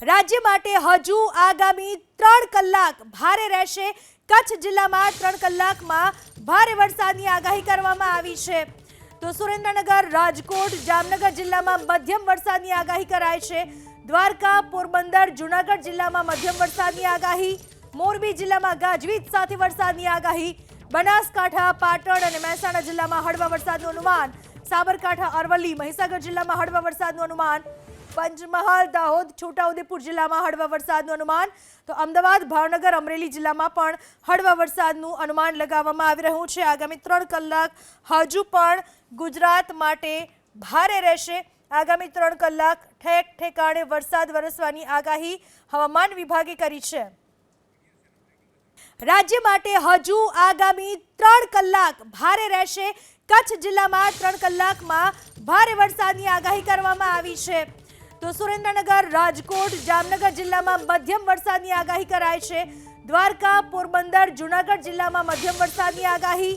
રાજ્ય માટે હજુ આગામી ત્રણ કલાક ભારે રહેશે. કચ્છ જિલ્લામાં ત્રણ કલાકમાં ભારે વરસાદની આગાહી કરવામાં આવી છે. તો સુરેન્દ્રનગર, રાજકોટ, જામનગર જિલ્લામાં મધ્યમ વરસાદની આગાહી કરાય છે. દ્વારકા, પોરબંદર, જુનાગઢ જિલ્લામાં મધ્યમ વરસાદની આગાહી. મોરબી જિલ્લામાં ગાજવીજ સાથે વરસાદની આગાહી. બનાસકાંઠા, પાટણ અને મહેસાણા જિલ્લામાં હળવા વરસાદનું અનુમાન. સાબરકાંઠા, અરવલ્લી, મહીસાગર જિલ્લામાં હળવા વરસાદનું અનુમાન. પંચમહાલ, દાહોદ, છોટાઉદેપુર જિલ્લામાં હળવા વરસાદનું અનુમાન. તો અમદાવાદ, ભાવનગર, અમરેલી જિલ્લામાં પણ હળવા વરસાદનું અનુમાન લગાવવામાં આવી રહ્યું છે. આગામી ત્રણ કલાક હજુ પણ ગુજરાત માટે ભારે રહેશે. આગામી ત્રણ કલાક ઠેક ઠેકાણે વરસાદ વરસવાની આગાહી હવામાન વિભાગે કરી છે. રાજ્ય માટે હજુ આગામી ત્રણ કલાક ભારે રહેશે. કચ્છ જિલ્લામાં ત્રણ કલાકમાં ભારે વરસાદની આગાહી કરવામાં આવી છે. તો સુરેન્દ્રનગર, રાજકોટ, જામનગર જિલ્લામાં મધ્યમ વરસાદની આગાહી કરાય છે. દ્વારકા, પોરબંદર, જુનાગઢ જિલ્લામાં મધ્યમ વરસાદની આગાહી